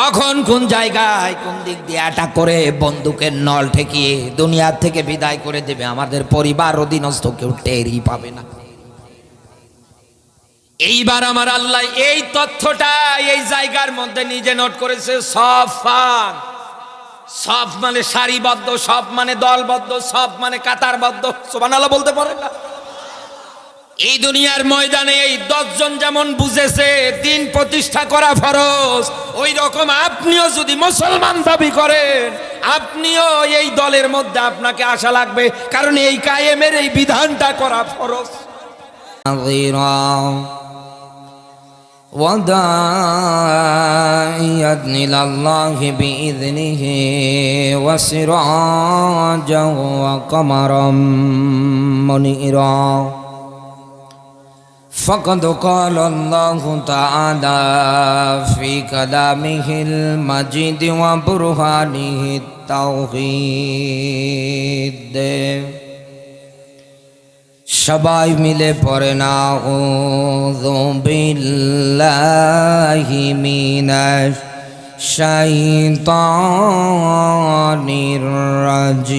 কখন কোন জায়গায় কোন দিক দিয়ে অ্যাটাক করে বন্দুকের নল ঠেকিয়ে দুনিয়ার থেকে বিদায় করে দেবে, আমাদের পরিবার অধীনস্থ কেউ টেরই পাবে না। এইবার আমার আল্লাহ এই তথ্যটা এই জায়গার মধ্যে নিজে নোট করেছে, সব ফান সব মানে সারিবদ্ধ, সব মানে দলবদ্ধ, সব মানে কাতারবদ্ধ। সোমান আল্লাহ বলতে পারে না। এই দুনিয়ার ময়দানে এই দশজন যেমন বুঝেছে দিন প্রতিষ্ঠা করা ফরজ ওই রকম আপনিও যদি মুসলমান দাবি করেন আপনিও এই দলের মধ্যে আপনাকে আশা লাগবে কারণ এই কায়েমের এই বিধানটা করা ফরজ وداعيا إلى الله بإذنه وسراجا وقمرا منيرا فقد قال الله تعالى في كلامه المجيد وبرهانه التوحيد সবাই মিলে পড়ে না ও বিল্লাহি মিনাশ শাইতানির রাজিম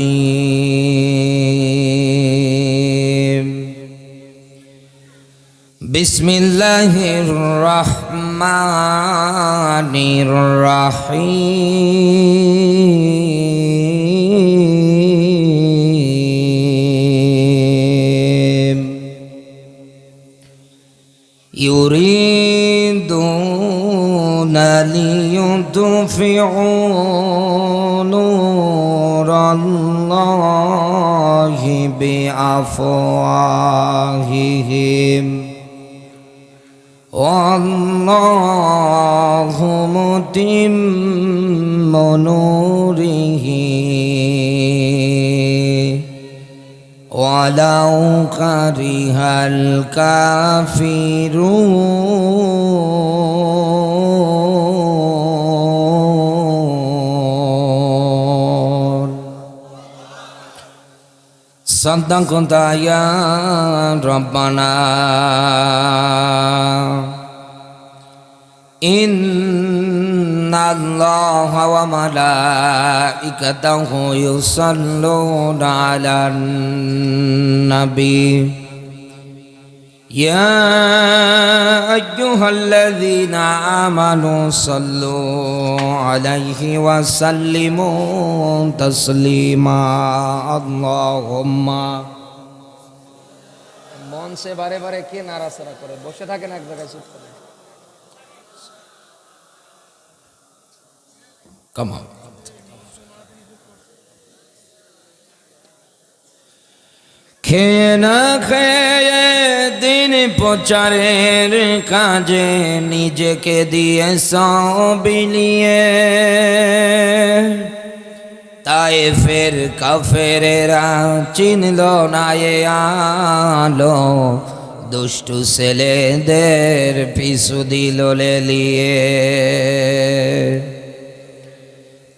بسم الله الرحمن الرحيم يريدون ليدفعوا نور الله بأفواههم والله متم نوره ولو كره الكافرون صدقت يا ربنا إن الله وملائكته يصلون على النبي يا أيها الذين آمنوا صلوا عليه وسلموا تسليما اللهم মন সে বারে বারে কে নাড়াচাড়া করে বসে থাকেন এক জায়গায় চুপ করে কামাও খেয়ে না খেয়ে দিন প্রচারের কাজে নিজেকে দিয়ে বিলিয়ে। তাই ফের কাফেরেরা চিনল না আলো। দুষ্টু ছেলেদের পিছু দিল লেলিয়ে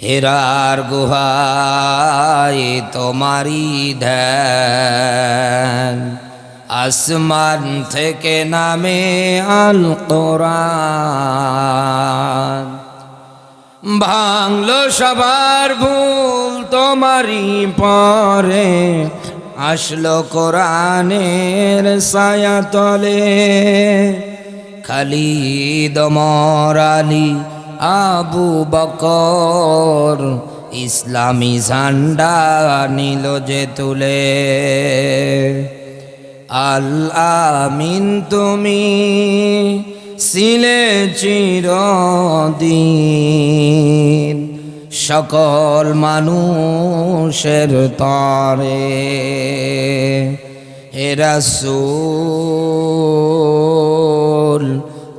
হেরার গুহায় তোমারি ধ্যান। আসমান থেকে নামে আল কোরআন ভাঙলো সবার ভুল তোমারি পরে। আসলো কোরআনের ছায়া তলে খালি দমর আলী আবু বকর ইসলামী ঝান্ডা নিল যে তুলে। আল আমিন তুমি সিলে চিরদিন সকল মানুষের তরে। হে রাসূল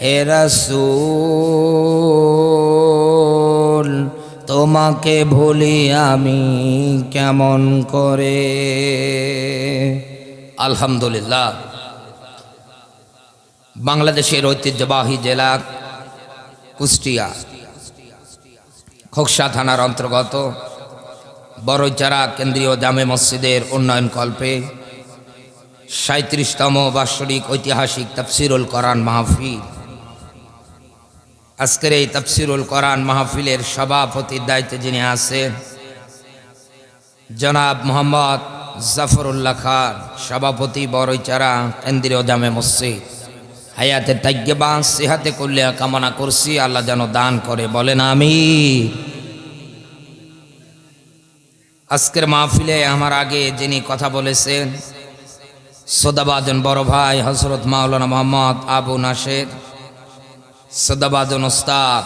হে রাসূল, তোমাকে ভুলি আমি কেমন করে? আলহামদুলিল্লাহ। বাংলাদেশের ঐতিহ্যবাহী জেলা কুষ্টিয়া, খোকসা থানার অন্তর্গত বড়চারা কেন্দ্রীয় জামে মসজিদের উন্নয়ন কল্পে সাঁত্রিশতম বাৎসরিক ঐতিহাসিক তফসিরুল কোরআন মাহফিল। আজকের এই তফসিরুল কোরআন মাহফিলের সভাপতির দায়িত্বে যিনি আছেন, জনাব মোহাম্মদ জাফরুল্লাহ খান, সভাপতি বড়ইচারা কেন্দ্রীয় জামে মসজিদ। হায়াতে তাইজ্ঞবা সেহাতে করলে কামনা করছি, আল্লাহ যেন দান করে, বলেন আমি আজকের মাহফিলে আমার আগে যিনি কথা বলেছেন সদাবাজন বড় ভাই হজরত মাওলানা মোহাম্মদ আবু নাসের সদাবাজন ওস্তাদ।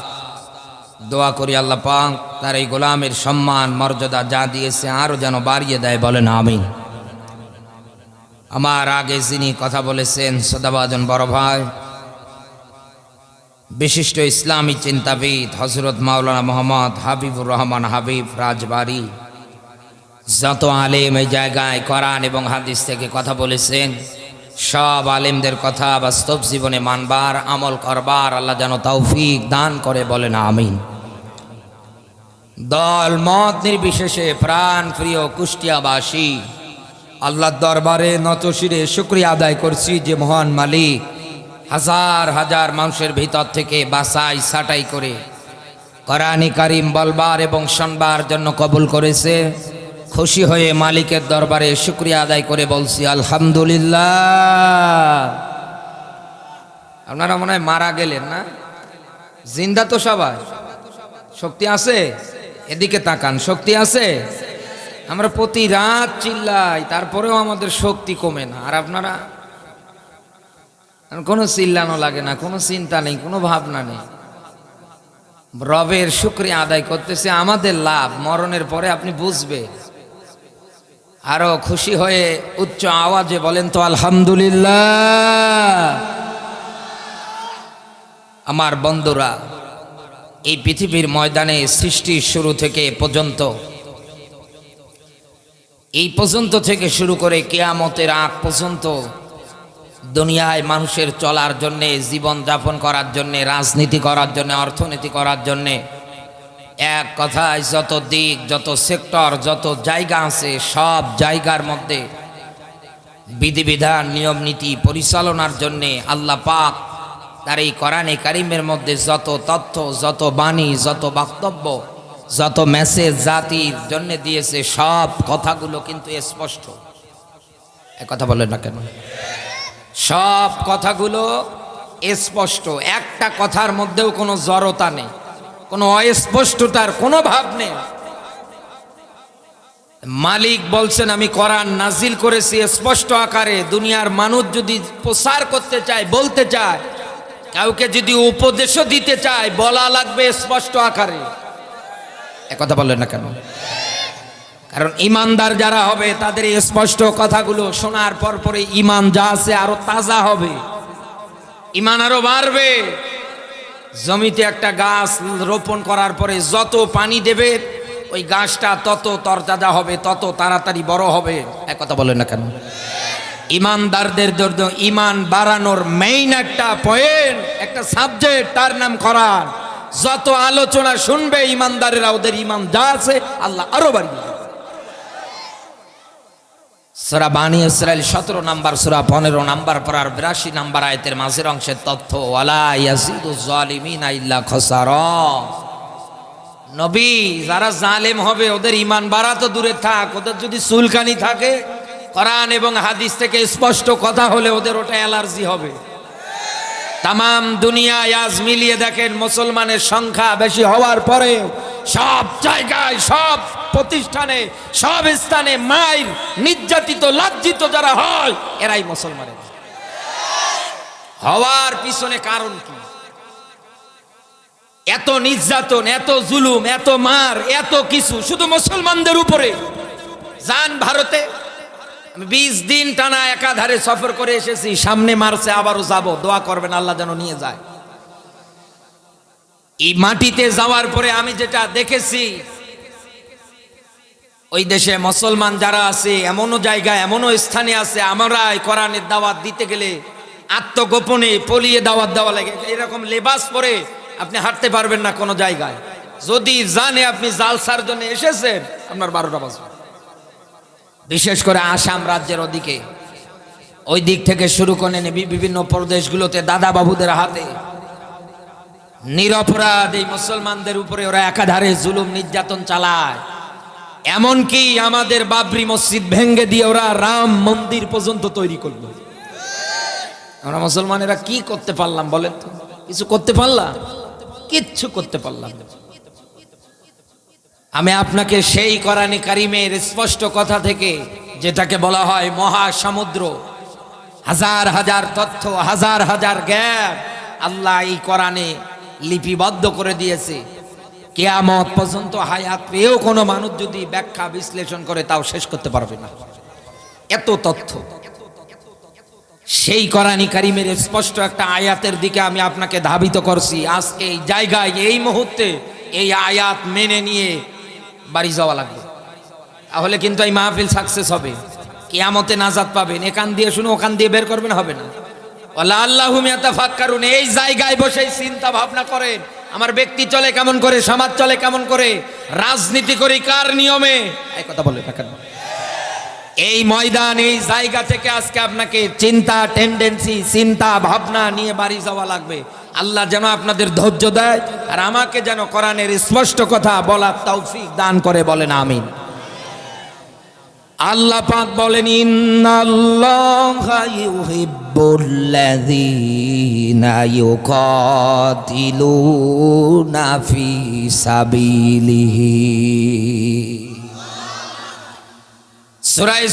দোয়া করি আল্লাহ পাক তার এই গোলামের সম্মান, মর্যাদা যা দিয়েছে আরও যেন বাড়িয়ে দেয় বলেন আমি আমার আগে যিনি কথা বলেছেন সদাবাজন বড় ভাই, বিশিষ্ট ইসলামী চিন্তাবিদ হজরত মাওলানা মোহাম্মদ হাবিবুর রহমান হাবিব রাজবাড়ি, যত আলেম এই জায়গায় কোরআন এবং হাদিস থেকে কথা বলেছেন সব আলেমদের কথা বাস্তব জীবনে মানবার, আমল করবার, আল্লাহ যেন তৌফিক দান করে বলেন, আমিন। দল মত নির্বিশেষে প্রাণ প্রিয় কুষ্টিয়াবাসী, আল্লাহর দরবারে নতশিরে শুক্রিয়া আদায় করছি যে মহান মালিক হাজার হাজার মানুষের ভিতর থেকে বাসাই সাটাই করে কোরআনী কারিম বলবার এবং শোনবার জন্য কবুল করেছে। খুশি হয়ে মালিকের দরবারে শুক্রিয়া আদায় করে বলছি, আলহামদুলিল্লাহ। আপনারা মনে হয় মারা গেলেন না? জিন্দা তো সবাই। শক্তি আছে? এদিকে তাকান, শক্তি আছে? আমরা প্রতি রাত চিল্লাই, তারপরেও আমাদের শক্তি কমে না। আর আপনারা? কোনো চিল্লানো লাগে না, কোনো চিন্তা নেই, কোনো ভাবনা নেই। রবের শুক্রিয়া আদায় করতেছে, আমাদের লাভ, মরণের পরে আপনি বুঝবে। আরও খুশি হয়ে উচ্চ আওয়াজে বলেন তো, আলহামদুলিল্লাহ। আমার বন্ধুরা, এই পৃথিবীর ময়দানে সৃষ্টির শুরু থেকে পর্যন্ত, এই পর্যন্ত থেকে শুরু করে কেয়ামতের আগ পর্যন্ত দুনিয়ায় মানুষের চলার জন্যে জীবন যাপন করার জন্যে, রাজনীতি করার জন্যে, অর্থনীতি করার জন্যে এক কথায় যত দিক, যত সেক্টর, যত জায়গা আছে, সব জায়গার মধ্যে বিধিবিধান, নিয়ম নীতি পরিচালনার জন্যে আল্লাহ পাক তার এই কোরআনে কারিমের মধ্যে যত তথ্য, যত বাণী, যত বক্তব্য, যত মেসেজ জাতির জন্য দিয়েছে, সব কথাগুলো কিন্তু স্পষ্ট। এক কথা বলেন না কেন? সব কথাগুলো স্পষ্ট। একটা কথার মধ্যেও কোনো জড়তা নেই। কোনো অস্পষ্টতার কোনো ভাব নেই। মালিক বলছেন, আমি কোরআন নাজিল করেছি স্পষ্ট আকারে। দুনিয়ার মানুষ যদি প্রসার করতে চায়, বলতে চায়, কাউকে যদি উপদেশও দিতে চায়, বলা লাগবে স্পষ্ট আকারে। কথা বললেন না কেন? কারণ ইমানদার যারা হবে, তাদের এই স্পষ্ট কথাগুলো শোনার পর পরে ইমান যা আছে আরও তাজা হবে। ইমান আরও বাড়বে। জমিতে একটা গাছ রোপণ করার পরে যত পানি দেবে, ওই গাছটা তত তরতাজা হবে, তত তাড়াতাড়ি বড় হবে এক কথা বলেন না কেন ইমানদারদের ইমান বাড়ানোর মেইন একটা পয়েন্ট একটা সাবজেক্ট তার নাম করার যত আলোচনা শুনবে, ইমানদারেরা ওদের ইমান যা আছে, আল্লাহ আরও বাড়িয়ে। সুরা বানি ইসরায়েল সতেরো নাম্বার, সোরা পনেরো নাম্বার পড়ার বিরাশি নাম্বার আয়তের মাঝের অংশের তথ্য, ওয়ালা আইল্লা ইল্লা খসারা। নবী, যারা জালেম হবে, ওদের ইমান বাড়া তো দূরে থাক, ওদের যদি চুলকানি থাকে, কোরআন এবং হাদিস থেকে স্পষ্ট কথা হলে ওদের ওটা অ্যালার্জি হবে। তাম দুনিয়ায় আজ মিলিয়ে দেখেন মুসলমানের সংখ্যা বেশি হওয়ার পরে সব জায়গায়, সব প্রতিষ্ঠানে, সব স্থানে মায়ের নির্যাতিত, লজ্জিত যারা হয়, এরাই মুসলমানের। হওয়ার পিছনে কারণ কি? এত নির্যাতন, এত জুলুম, এত মার, এত কিছু শুধু মুসলমানদের উপরে। যান ভারতে। বিশ দিন টানা একাধারে সফর করে এসেছি, সামনে মারছে আবারও যাব। দোয়া করবেন আল্লাহ যেন নিয়ে যায়। এই মাটিতে যাওয়ার পরে আমি যেটা দেখেছি, ওই দেশে মুসলমান যারা আছে, এমনও জায়গায়, এমনও স্থানে আছে আমরা কোরআনের দাওয়াত দিতে গেলে আত্মগোপনে পলিয়ে দাওয়াত দেওয়া লাগে। এরকম লেবাস পরে আপনি হাঁটতে পারবেন না কোনো জায়গায়। যদি জানে আপনি জালসার জন্য এসেছেন, আপনার বারোটা বাজবে। বিশেষ করে আসাম রাজ্যের ওদিকে। ওই দিক থেকে শুরু করে নেবি বিভিন্ন প্রদেশগুলোতে দাদা বাবুদের হাতে। নিরপরাধ এই মুসলমানদের উপরে ওরা একাধারে জুলুম নির্যাতন চালায়। এমনকি আমাদের বাবরি মসজিদ ভেঙ্গে দিয়ে ওরা রাম মন্দির পর্যন্ত তৈরি করল। আমরা মুসলমানেরা কি করতে পারলাম বলেন তো? কিছু করতে পারলাম? কিচ্ছু করতে পারলাম। আমি আপনাকে সেই কোরআনে কারিমের স্পষ্ট কথা থেকে যেটাকে বলা হয় মহাসমুদ্র, হাজার হাজার তথ্য, হাজার হাজার জ্ঞান আল্লাহ এই কোরআনে লিপিবদ্ধ করে দিয়েছে। কেয়ামত পর্যন্ত হায়াত পেয়েও কোনো মানুষ যদি ব্যাখ্যা বিশ্লেষণ করে তাও শেষ করতে পারবে না। এত তথ্য। সেই কোরআনী কারিমের স্পষ্ট একটা আয়াতের দিকে আমি আপনাকে ধাবিত করছি। আজকে এই জায়গায়, এই মুহূর্তে এই আয়াত মেনে নিয়ে বাড়ি যাওয়া লাগবে। তাহলে কিন্তু এই মাহফিল সাকসেস হবে। কেয়ামতে নাজাদ পাবেন। এখান দিয়ে শুনে ওখান দিয়ে বের করবেন, হবে না। ওলা আল্লাহ কারণ এই জায়গায় বসে চিন্তা ভাবনা করেন। আমার ব্যক্তি চলে কেমন করে, সমাজ চলে কেমন করে, রাজনীতি করি কার নিয়মে? এই কথা বলে এই ময়দান, এই জায়গা থেকে আজকে আপনাকে চিন্তা টেন্ডেন্সি চিন্তা, ভাবনা নিয়ে বাড়ি যাওয়া লাগবে। আল্লাহ যেন আপনাদের ধৈর্য দেয় আর আমাকে যেন কোরআনের স্পষ্ট কথা বলার তৌফিক দান করে বলেন, আমিন। আল্লাহ পাক বলেন, ইন্নাল্লাহা ইউহিব্বুল্লাযীনা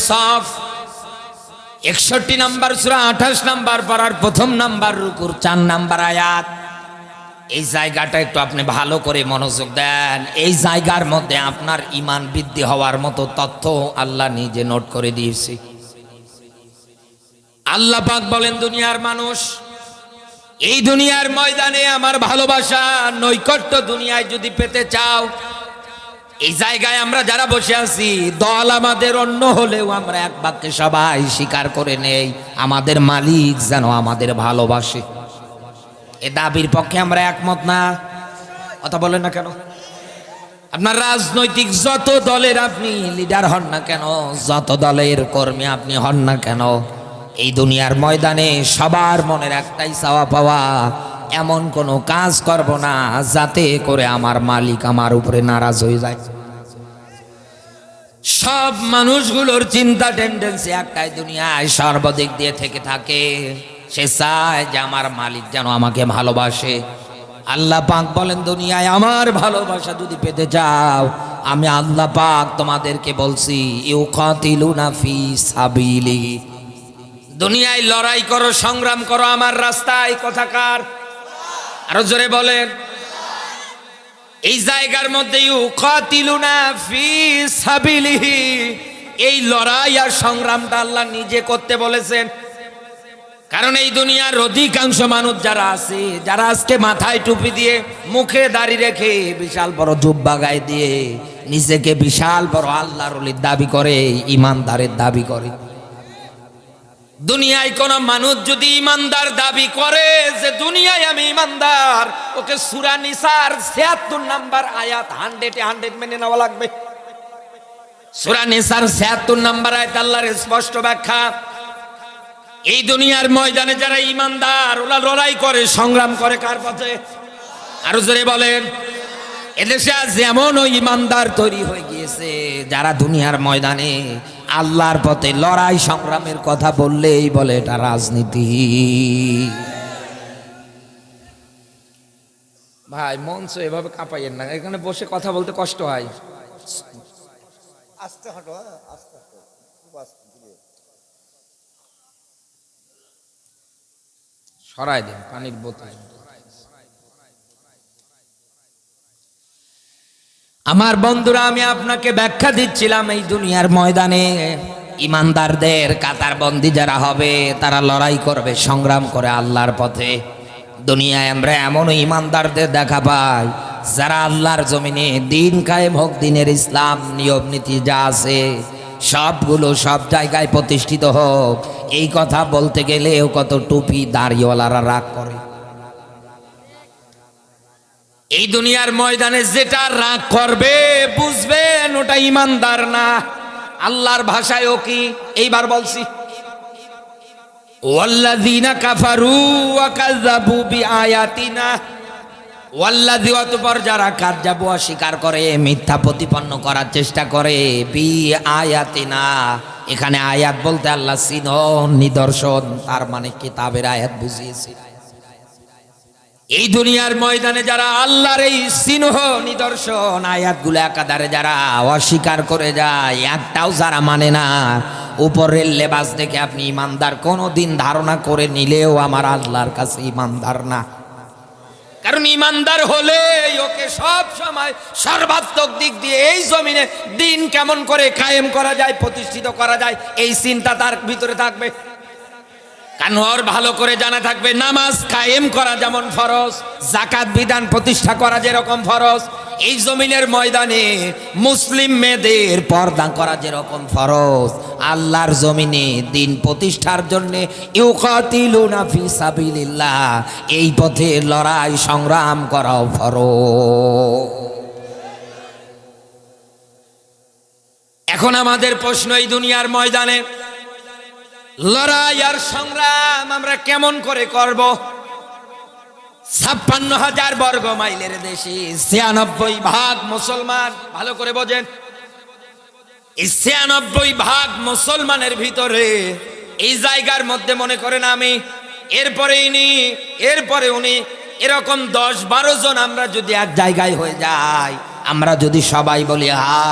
সফ একষট্টি নাম্বার সুরা, আঠাশ নাম্বার পাড়ার প্রথম নাম্বার রুকুর চার নাম্বার আয়াত। এই জায়গাটা একটু আপনি ভালো করে মনোযোগ দেন। এই জায়গার মধ্যে আপনার ইমান বৃদ্ধি হওয়ার মতো তথ্য আল্লাহ নিজে নোট করে দিয়েছে। আল্লাহ পাক বলেন, দুনিয়ার মানুষ, এই দুনিয়ার ময়দানে আমার ভালোবাসা নৈকট্য দুনিয়ায় যদি পেতে চাও এই জায়গায় আমরা যারা বসে আছি, দল আমাদের অন্য হলেও আমরা এক বাক্যে সবাই স্বীকার করে নেই, আমাদের মালিক যেন আমাদের ভালোবাসে। এ দাবির পক্ষে আমরা একমত না? কথা বলেন না কেন? আপনার রাজনৈতিক যত দলের আপনি লিডার হন না কেন, যত দলের কর্মী আপনি হন না কেন, এই দুনিয়ার ময়দানে সবার মনের একটাই চাওয়া পাওয়া এমন কোনো কাজ করব না যাতে করে আমার মালিক আমার উপরে নারাজ হয়ে যায়। সব মানুষগুলোর চিন্তা টেন্ডেন্সি একটাই, দুনিয়ায় সর্বদিক দিয়ে থেকে থাকে। সে চায় যে আমার মালিক যেন আমাকে ভালোবাসে। আল্লাহ পাক বলেন, দুনিয়ায় আমার ভালোবাসা যদি পেতে চাও, আমি আল্লাহ পাক তোমাদেরকে বলছি, ইউকাতিলুনা ফি সাবিলি দুনিয়ায় লড়াই করো, সংগ্রাম করো, আমার রাস্তায় কথাকার আরও জোরে বলেন। এই জায়গার মধ্যে এই লড়াই আর সংগ্রামটা আল্লাহ নিজে করতে বলেছেন। কারণ এই দুনিয়ার অধিকাংশ মানুষ যারা আছে, যারা আজকে মাথায় টুপি দিয়ে মুখে দাড়ি রেখে বিশাল বড় জুব্বা গায়ে দিয়ে নিজেকে বিশাল বড় আল্লাহর দাবি করে, ইমানদারের দাবি করে। দুনিয়ায় কোন মানুষ যদি ইমানদার দাবি করে যে দুনিয়ায় আমি ইমানদার, ওকে সুরা নিসার ছিয়াত্তর নাম্বার আয়াত হান্ড্রেড হান্ড্রেড মেনে নেওয়া লাগবে। সুরা নিসার ছিয়াত্তর নাম্বার আয়াত আল্লাহর স্পষ্ট ব্যাখ্যা। এই দুনিয়ার ময়দানে যারা ইমানদার, ওরা লড়াই করে, সংগ্রাম করে কার পথে? আরও জোরে বলেন। এদেশে ওই ইমানদার তৈরি হয়ে গিয়েছে যারা দুনিয়ার ময়দানে আল্লাহর পথে লড়াই সংগ্রামের কথা বললেই বলে এটা রাজনীতি। ভাই মঞ্চ এভাবে কাঁপাইয়েন না। এখানে বসে কথা বলতে কষ্ট হয়। আস্তে হাঁটো সরাই দিন পানির বোতায় আমার বন্ধুরা, আমি আপনাকে ব্যাখ্যা দিচ্ছিলাম এই দুনিয়ার ময়দানে। ইমানদারদের কাতার বন্দি যারা হবে, তারা লড়াই করবে, সংগ্রাম করে আল্লাহর পথে। দুনিয়ায় আমরা এমন ইমানদারদের দেখা পাই, যারা আল্লাহর জমিনে দিন কায়েম হোক, দিনের ইসলাম, নিয়ম নীতি যা আছে, সবগুলো সব জায়গায় প্রতিষ্ঠিত হোক। এই কথা বলতে গেলেও কত টুপি দাড়িওয়ালারা রাগ করে। এই দুনিয়ার ময়দানে যেটা রাগ করবে বুঝবেন ওটা ইমানদার না। আল্লাহর ভাষায় ও কি? এইবার বলছি। কাফারু যারা করে, মিথ্যা প্রতিপন্ন করার চেষ্টা করে বি এখানে আয়াত বলতে আল্লাহ চিহ্ন নিদর্শন, তার মানে কিতাবের আয়াত বুঝিয়েছি। এই দুনিয়ার ময়দানে যারা আল্লাহর এই সিংহ নিদর্শন আয়াতগুলো একাধারে যারা অস্বীকার করে যায়, একটাও যারা মানে না। উপরের লেবাস দেখে আপনি ইমানদার কোনো দিন ধারণা করে নিলেও আমার আল্লাহর কাছে ইমানদার না। কারণ ইমানদার হলে ওকে সব সময় সর্বাত্মক দিক দিয়ে এই জমিনে দিন কেমন করে কায়েম করা যায়, প্রতিষ্ঠিত করা যায়, এই চিন্তা তার ভিতরে থাকবে। কারণ ভালো করে জানা থাকবে, নামাজ কায়েম করা যেমন ফরজ জাকাত বিধান প্রতিষ্ঠা করা যেরকম ফরজ, এই জমিনের ময়দানে মুসলিম মেয়েদের পর্দা করা যেরকম ফরজ, আল্লাহর জমিনে দিন প্রতিষ্ঠার জন্য ইউকাতিলুনা ফি সাবিলিল্লাহ, এই পথে লড়াই সংগ্রাম করাও ফরজ। এখন আমাদের প্রশ্ন এই দুনিয়ার ময়দানে লড়াই আর সংগ্রাম আমরা কেমন করে করব? ছাপ্পান্ন হাজার বর্গ মাইলের দেশে ছিয়ানব্বই ভাগ মুসলমান, ভালো করে বোঝেন। ছিয়ানব্বই ভাগ মুসলমানের ভিতরে এই জায়গার মধ্যে মনে করেন আমি, এরপরে ইনি, এরপরে উনি, এরকম দশ বারো জন আমরা যদি এক জায়গায় হয়ে যাই, আমরা যদি সবাই বলি হা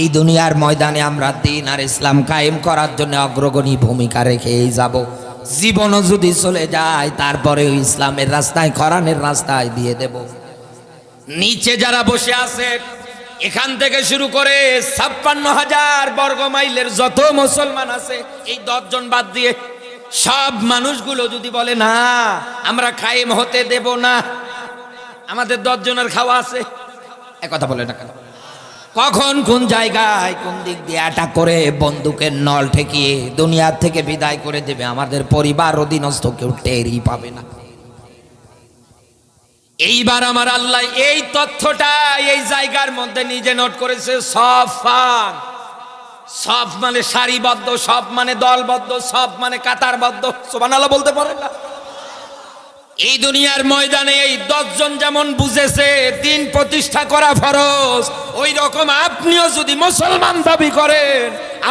এই দুনিয়ার ময়দানে আমরা দিন আর ইসলাম কায়েম করার জন্য অগ্রগণী ভূমিকা রেখেই যাব। জীবনও যদি চলে যায় তারপরে ইসলামের রাস্তায় খরানের রাস্তায় দিয়ে দেব। নিচে যারা বসে আছে, এখান থেকে শুরু করে ছাপ্পান্ন হাজার বর্গ মাইলের যত মুসলমান আছে, এই দশজন বাদ দিয়ে সব মানুষগুলো যদি বলে, না, আমরা কায়েম হতে দেব না। আমাদের দশজনের খাওয়া আছে। কথা বলে না কেন? কখন কোন জায়গায় কোন দিক দিয়ে অ্যাটাক করে বন্দুকের নল ঠেকিয়ে দুনিয়ার থেকে বিদায় করে দেবে, আমাদের পরিবার অধীনস্থ কেউ টেরই পাবে না। এইবার আমার আল্লাহ এই তথ্যটা এই জায়গার মধ্যে নিজে নোট করেছে সব ফান সব মানে সারিবদ্ধ সব মানে দলবদ্ধ সব মানে কাতারবদ্ধ। সোবান আল্লাহ বলতে পারেন না? এই দুনিয়ার ময়দানে এই দশজন যেমন বুঝেছে, দিন প্রতিষ্ঠা করা ফরজ। ওই রকম আপনিও যদি মুসলমান দাবি করেন,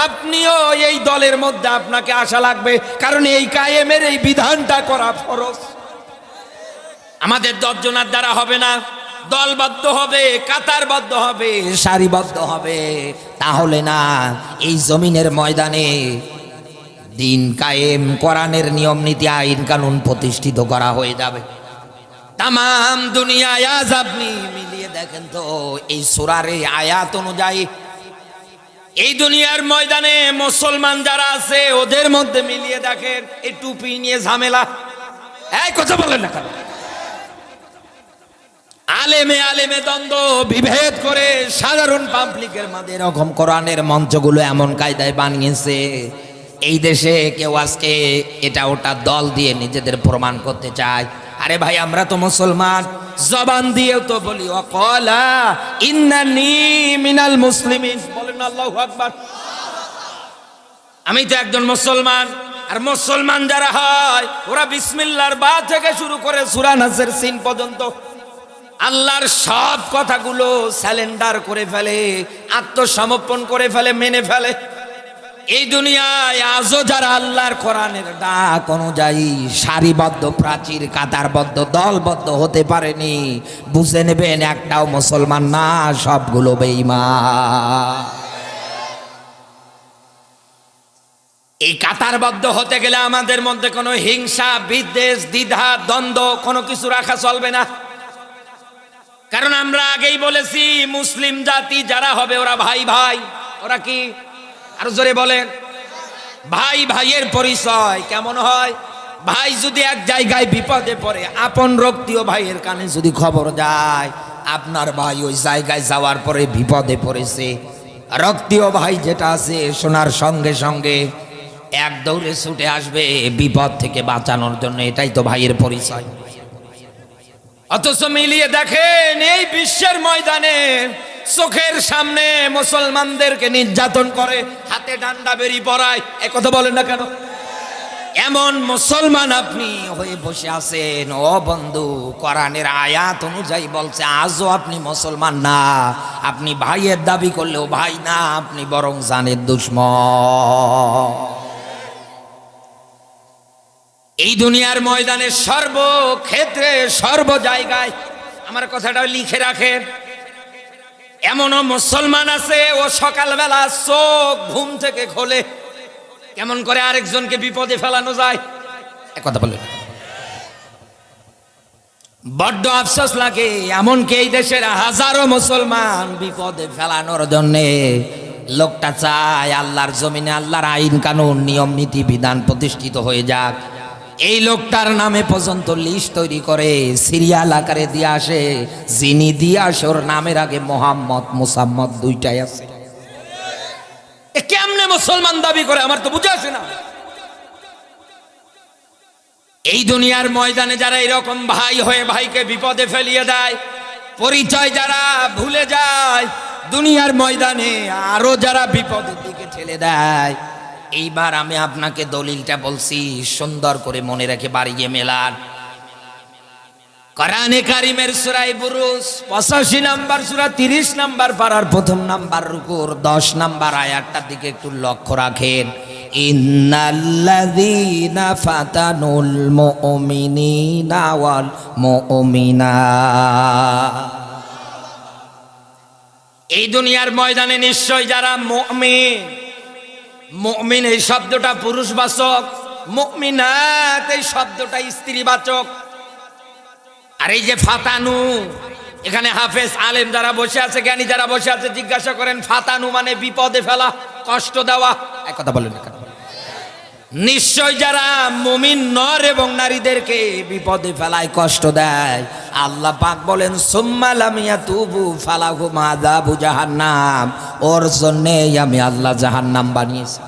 আপনিও এই দলের মধ্যে আপনাকে আশা লাগবে, কারণ এই কায়েমের এই বিধানটা করা ফরজ। আমাদের দশজনের দ্বারা হবে না। দলবদ্ধ হবে, কাতারবদ্ধ হবে, সারিবদ্ধ হবে। তাহলে না, এই জমিনের ময়দানে দিন কায়েম কোরআনের নিয়ম নীতি আইন কানুন প্রতিষ্ঠিত করা হয়ে যাবে। তাম দুনিয়ায় আজ আপনি মিলিয়ে দেখেন তো, এই সুরার এই আয়াত অনুযায়ী এই দুনিয়ার ময়দানে মুসলমান যারা আছে, ওদের মধ্যে মিলিয়ে দেখেন, এই টুপি নিয়ে ঝামেলা। এই কথা বলেন না কেন? আলেমে আলেমে দ্বন্দ্ব, বিভেদ করে সাধারণ পাবলিকের মাঝে এরকম কোরআনের মঞ্চগুলো এমন কায়দায় বানিয়েছে এই দেশে কেউ আজকে এটা ওটা দল দিয়ে নিজেদের প্রমাণ করতে চায়। আরে ভাই, আমরা তো মুসলমান। জবান দিয়েও তো বলি, অকলা মিনাল আকবার। আমি তো একজন মুসলমান, আর মুসলমান যারা হয়, ওরা বিসমিল্লার বা থেকে শুরু করে সুরা নাসের সিন পর্যন্ত আল্লাহর সব কথাগুলো স্যালেন্ডার করে ফেলে, আত্মসমর্পণ করে ফেলে, মেনে ফেলে। এই দুনিয়ায় আজও যারা আল্লাহর কোরআনের ডাক অনুযায়ী সারিবদ্ধ, প্রাচীর, কাতারবদ্ধ, দলবদ্ধ হতে পারেনি, বুঝে নেবেন একটাও মুসলমান না, সবগুলো বেঈমান। এই কাতারবদ্ধ হতে গেলে আমাদের মধ্যে কোনো হিংসা, বিদ্বেষ, দ্বিধা, দ্বন্দ্ব কোনো কিছু রাখা চলবে না। কারণ আমরা আগেই বলেছি, মুসলিম জাতি যারা হবে ওরা ভাই ভাই ওরা কি আরও জোরে বলেন। ভাই, ভাইয়ের পরিচয় কেমন হয়? ভাই যদি এক জায়গায় বিপদে পড়ে, আপন রক্তীয় ভাইয়ের কানে যদি খবর যায় আপনার ভাই ওই জায়গায় যাওয়ার পরে বিপদে পড়েছে। রক্তীয় ভাই যেটা আছে, শোনার সঙ্গে সঙ্গে এক দৌড়ে ছুটে আসবে বিপদ থেকে বাঁচানোর জন্য, এটাই তো ভাইয়ের পরিচয়। অথচ মিলিয়ে দেখেন, এই বিশ্বের ময়দানে চোখের সামনে মুসলমানদেরকে নির্যাতন করে, হাতে ডান্ডা বেরি পড়ায় এ কথা বলেন না কেন? এমন মুসলমান আপনি হয়ে বসে আছেন। ও বন্ধু, কোরআনের আয়াত অনুযায়ী বলছে, আজও আপনি মুসলমান না। আপনি ভাইয়ের দাবি করলেও ভাই না, আপনি বরং জানের দুশ্মন। এই দুনিয়ার ময়দানে সর্বক্ষেত্রে, সর্ব জায়গায়, আমার কথাটা লিখে রাখেন। এমনও মুসলমান আছে, ও সকালবেলা চোখ ঘুম থেকে খোলে। কেমন করে আরেকজনকে বিপদে ফেলানো যায়? কথা বলেন। বড্ড আফসোস লাগে, এমনকি এই দেশের হাজারো মুসলমান বিপদে ফেলানোর জন্যে লোকটা চায় আল্লাহর জমিনে আল্লাহর আইন কানুন, নিয়ম নীতি, বিধান প্রতিষ্ঠিত হয়ে যাক। এই লোকটার নামে পর্যন্ত লিস্ট তৈরি করে সিরিয়াল আকারে দিয়ে আসে, যিনি দিয়ে আসে, ওর নামের আগে মোহাম্মদ, মুসাম্মদ দুইটাই আছে। কেমনে মুসলমান দাবি করে, আমার তো বুঝে আসে না। এই দুনিয়ার ময়দানে যারা এরকম ভাই হয়ে ভাইকে বিপদে ফেলিয়ে দেয়, পরিচয় যারা ভুলে যায়, দুনিয়ার ময়দানে আরও যারা বিপদের দিকে ঠেলে দেয় এইবার আমি আপনাকে দলিলটা বলছি, সুন্দর করে মনে রেখে বাড়ি গিয়ে মেলান। কোরআনে কারিমের সুরাই বুরুস পঁচাশি নাম্বার সুরা, তিরিশ নাম্বার পাড়ার প্রথম নাম্বার রুকুর, দশ নাম্বার আয়াতটার দিকে একটু লক্ষ্য রাখেন। এই দুনিয়ার ময়দানে নিশ্চয় যারা মুমিন মুমিন এই শব্দটা পুরুষবাচক, মমিনাত এই শব্দটা স্ত্রীবাচক আর এই যে ফাতানু, এখানে হাফেজ আলেম যারা বসে আছে, জ্ঞানী যারা বসে আছে, জিজ্ঞাসা করেন, ফাতানু মানে বিপদে ফেলা, কষ্ট দেওয়া এক কথা বলেন না কেন? নিশ্চয় যারা মুমিন নর এবং নারীদেরকে বিপদে ফেলায় কষ্ট দেয়, আল্লাহ পাক বলেন সুম্মালামিয়া তুবু ফালাহু মাদাবু জাহান্নাম। ওর জন্যে আমি আল্লাহ জাহান্নাম বানিয়েছি।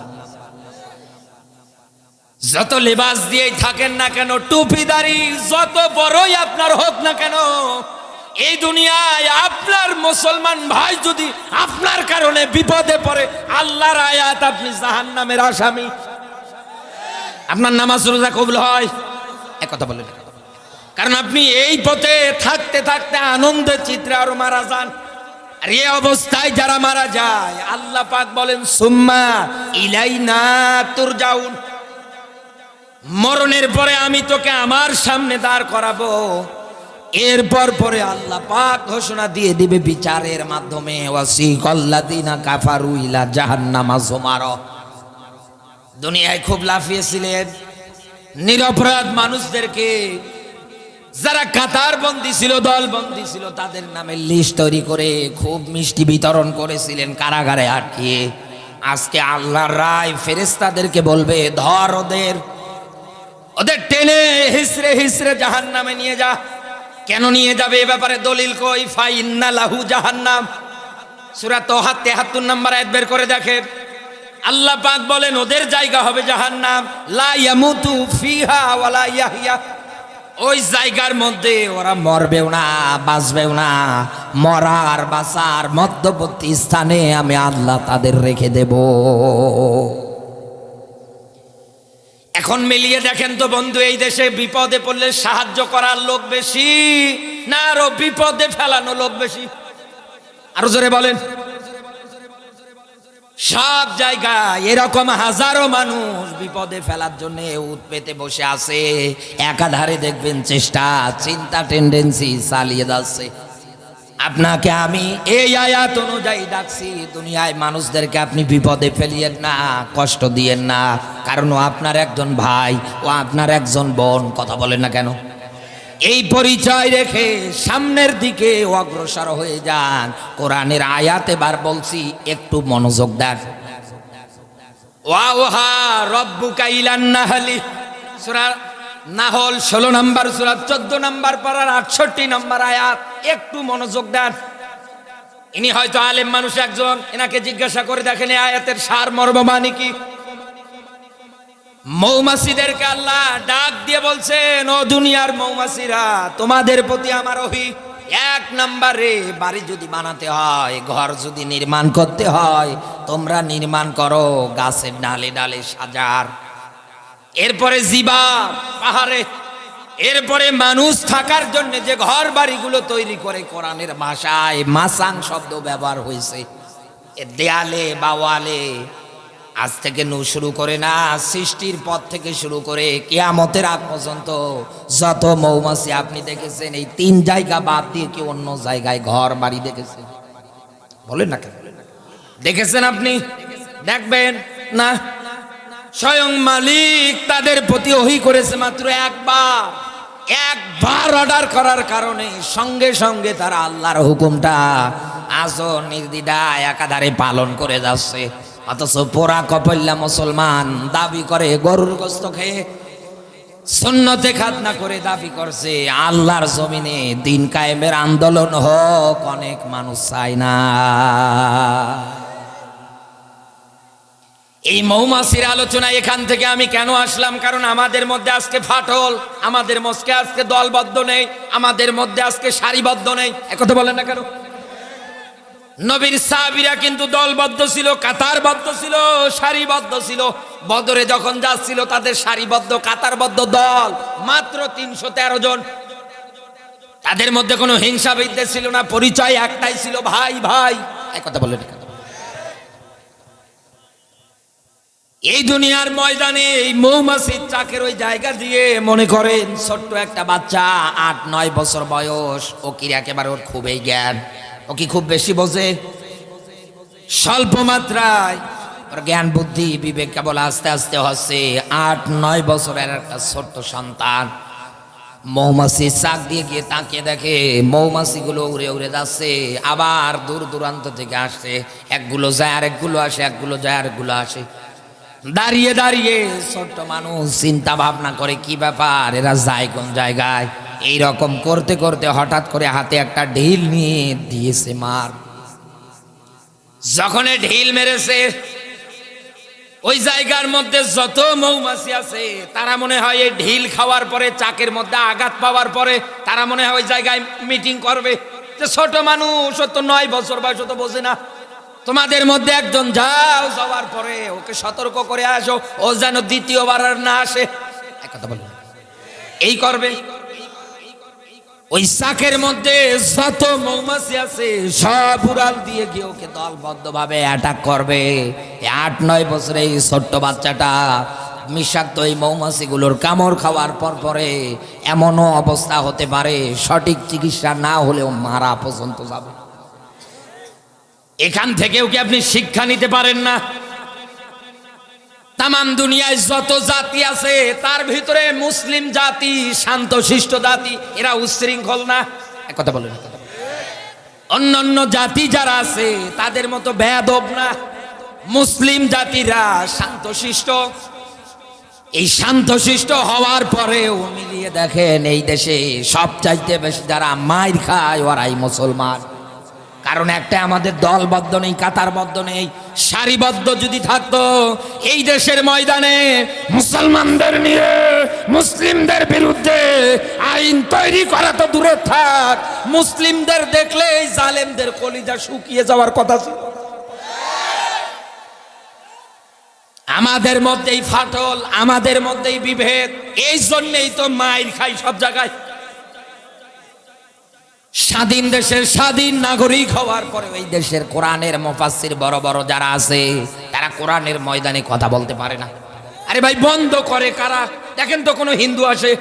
যত লেবাস দিয়েই থাকেন না কেন টুপিদারি যত বড়ই আপনার হোক না কেন, এই দুনিয়ায় আপনার মুসলমান ভাই যদি আপনার কারণে বিপদে পড়ে, আল্লাহর আয়াত আপনি জাহান্নামের আসামি। আপনার নামাজ রোজা কবুল হয়? এক কথা বলেন। কারণ আপনি এই পথে থাকতে থাকতে আনন্দের চিত্রে আরও মারা যান। আর এই অবস্থায় যারা মারা যায়, আল্লাহ পাক বলেন, সুম্মা ইলাইনা তুরজাউন। মরণের পরে আমি তোকে আমার সামনে দাঁড় করাবো। এরপর পরে আল্লাহ পাক ঘোষণা দিয়ে দিবে বিচারের মাধ্যমে, ওয়াসিকাল্লাযিনা কাফারু ইলা জাহান্নামা যুমারা দুনিয়ায় খুব লাফিয়েছিলেন। নিরপরাধ মানুষদেরকে যারা কাতার বন্দি ছিল দল বন্দি ছিল, তাদের নামে লিস্ট তৈরি করে খুব মিষ্টি বিতরণ করেছিলেন কারাগারে আটকিয়ে। আজকে আল্লাহর রায় ফেরেশতাদেরকে বলবে, ধর ওদের ওদের টেনে হিসরে হিসরে জাহান নামে নিয়ে যা। কেন নিয়ে যাবে এ ব্যাপারে দলিল কই? ফাইন্না লাহু জাহান্নাম। সুরা তোহাত তেহাত্তর নাম্বার আয়াত বের করে দেখেন। আল্লাহ পাক বলেন, ওদের জায়গা হবে জাহান্নাম। লা ইয়ামুতু ফিহা ওয়ালা ওই জায়গার মধ্যে ওরা মরবেও না, বাঁচবেও না। মরার, বাঁচার মধ্যবর্তী স্থানে আমি আল্লাহ তাদের রেখে দেব। এখন মিলিয়ে দেখেন তো বন্ধু, এই দেশে বিপদে পড়লে সাহায্য করার লোক বেশি, না আরও বিপদে ফেলানো লোক বেশি? আরও জোরে বলেন। সব জায়গায় এরকম হাজারো মানুষ বিপদে ফেলার জন্য উত পেতে বসে আছে। একাধারে দেখবেন চেষ্টা, চিন্তা টেন্ডেন্সি চালিয়ে যাচ্ছে। আপনাকে আমি এই আয়াত অনুযায়ী ডাকছি, দুনিয়ায় মানুষদেরকে আপনি বিপদে ফেলিয়েন না, কষ্ট দিয়েন না। কারণ ও আপনার একজন ভাই, ও আপনার একজন বোন, কথা বলেন না কেন? এই পরিচয় রেখে সামনের দিকে অগ্রসর হয়ে যান। কোরআনের আয়াত এবার বলছি, একটু মনোযোগ দেন। ওয়াওহা রব্বুকা ইলান নাহলি। সূরা নাহল 16 নাম্বার, সূরা 14 নাম্বার পারার 68 নাম্বার আয়াত। একটু মনোযোগ দেন। ইনি হয়তো আলেম মানুষ একজন, এনাকে জিজ্ঞাসা করে দেখেন আয়াতের সার মর্ম মানে কি? মৌমাছিদেরকে আল্লাহ ডাক দিয়ে বলছেন, ও দুনিয়ার মৌমাছিরা, তোমাদের প্রতি আমার অহি এক নম্বরে বাড়ি যদি বানাতে হয়, ঘর যদি নির্মাণ করতে হয়, তোমরা নির্মাণ করো, গাছের ডালে ডালে সাজার। এরপরে জিবা, পাহাড়ে। এরপরে মানুষ থাকার জন্য যে ঘর বাড়িগুলো তৈরি করে, কোরআনের ভাষায় মাসাং শব্দ ব্যবহার হয়েছে। দেয়ালে বা ওয়ালে আজ থেকে নু শুরু করে না, সৃষ্টির পর থেকে শুরু করে কেয়ামতের আগ পর্যন্ত যত মৌমাছি আপনি দেখেছেন, এই তিন জায়গা বাদ দিয়ে কি অন্য জায়গায় ঘর, বাড়ি দেখেছেন বলেন না কেন? দেখেছেন আপনি? দেখবেন? না? স্বয়ং মালিক তাদের প্রতি ওহি করেছে মাত্র একবার। একবার অর্ডার করার কারণে সঙ্গে সঙ্গে তারা আল্লাহর হুকুমটা আজও নির্দিদা একাধারে পালন করে যাচ্ছে। অথচ পোড়া কপল্লা মুসলমান দাবি করে গরুর গোস্ত খেয়ে সুন্নতে খাতনা করে দাবি করছে, আল্লাহর জমিনে দিন কায়েমের আন্দোলন হোক, অনেক মানুষ চায় না। এই মৌমাছির আলোচনা এখান থেকে আমি কেন আসলাম? কারণ আমাদের মধ্যে আজকে ফাটল, আমাদের মধ্যে আজকে দলবদ্ধ নেই, আমাদের মধ্যে আজকে সারিবদ্ধ নেই। একথা বলেন না কেন? নবীর সাহাবীরা কিন্তু দলবদ্ধ ছিল, কাতারবদ্ধ ছিল, সারিবদ্ধ ছিল। বদরে যখন যাচ্ছিল, তাদের সারিবদ্ধ, কাতারবদ্ধ দল, মাত্র তিনশো তেরো জন। তাদের মধ্যে কোনো হিংসা বিদ্বেষ ছিল না, পরিচয় একটাই ছিল, ভাই ভাই। এক কথা বলে না এই দুনিয়ার ময়দানে এই মৌমাছির চাকের ওই জায়গা দিয়ে মনে করেন, ছোট্ট একটা বাচ্চা, আট, নয় বছর বয়স, ও কি একেবারে ওর খুবই জ্ঞান। ও কি খুব বেশি বোঝে? স্বল্প মাত্রায়। ওর জ্ঞান, বুদ্ধি, বিবেক কেবল আস্তে আস্তে হচ্ছে। আট, নয় বছরের একটা ছোট্ট সন্তান। মৌমাছি চাক দিয়ে গিয়ে তাকিয়ে দেখে, মৌমাছিগুলো উড়ে উড়ে যাচ্ছে, আবার দূর দূরান্ত থেকে আসছে। একগুলো যায়, আরেকগুলো আসে, একগুলো যায়, আরেকগুলো আসে। দাঁড়িয়ে দাঁড়িয়ে ছোট্ট মানুষ চিন্তা ভাবনা করে, কি ব্যাপার? এরা যায় কোন জায়গায়? এই রকম করতে করতে হঠাৎ করে হাতে একটা ঢিল নিয়ে দিয়েছে মার। যখন ঢিল মেরেছে, ওই জায়গার মধ্যে যত মৌমাছি আছে, তারা মনে হয় এই ঢিল খাওয়ার পরে, চাকের মধ্যে আঘাত পাওয়ার পরে, তারা মনে হয় ওই জায়গায় মিটিং করবে। যে ছোট মানুষ তো নয় বছর বয়স তো বোঝে না। তোমাদের মধ্যে একজন যাও, যাওয়ার পরে ওকে সতর্ক করে আসো, ও যেন দ্বিতীয়বার আর না আসে। কথা এই করবে। ওই চাকের মধ্যে যত মৌমাছি আছে, সব উড়াল দিয়ে গিয়ে ওকে দলবদ্ধ ভাবে অ্যাটাক করবে আট নয় বছরে এই ছোট্ট বাচ্চাটা বিষাক্ত এই মৌমাছিগুলোর কামড় খাওয়ার পর পরে এমনও অবস্থা হতে পারে, সঠিক চিকিৎসা না হলেও মারা পর্যন্ত যাবে। এখান থেকেও কি আপনি শিক্ষা নিতে পারেন না? তামাম দুনিয়ায় যত জাতি আছে, তার ভিতরে মুসলিম জাতি শান্তশিষ্ট জাতি, এরা উচ্ছৃঙ্খল না। কথা বলেন। অন্যান্য জাতি যারা আছে, তাদের মতো বেয়াদব না। মুসলিম জাতিরা শান্তশিষ্ট এই শান্তশিষ্ট হওয়ার পরেও মিলিয়ে দেখেন, এই দেশে সব চাইতে বেশি যারা মাইর খায়, ওরাই মুসলমান। কারণ একটা আমাদের দলবদ্ধ নেই কাতারবদ্ধ নেই, সারিবদ্ধ যদি থাকতো, এই দেশের ময়দানে মুসলমানদের নিয়ে, মুসলিমদের বিরুদ্ধে আইন তৈরি করা তো দূরে থাক। মুসলিমদের দেখলে এই জালেমদের কলিজা শুকিয়ে যাওয়ার কথা ছিল। আমাদের মধ্যেই ফাটল, আমাদের মধ্যেই বিভেদ, এই জন্যেই তো মাইর খাই সব জায়গায়। স্বাধীন দেশের স্বাধীন নাগরিক হওয়ার পরে ওই দেশের কোরআনের মোফাসির বড় বড় যারা আছে, তারা কোরআনের ময়দানে কথা বলতে পারে না। আরে ভাই, বন্ধ করে কারা? দেখেন তো কোনো হিন্দু আসে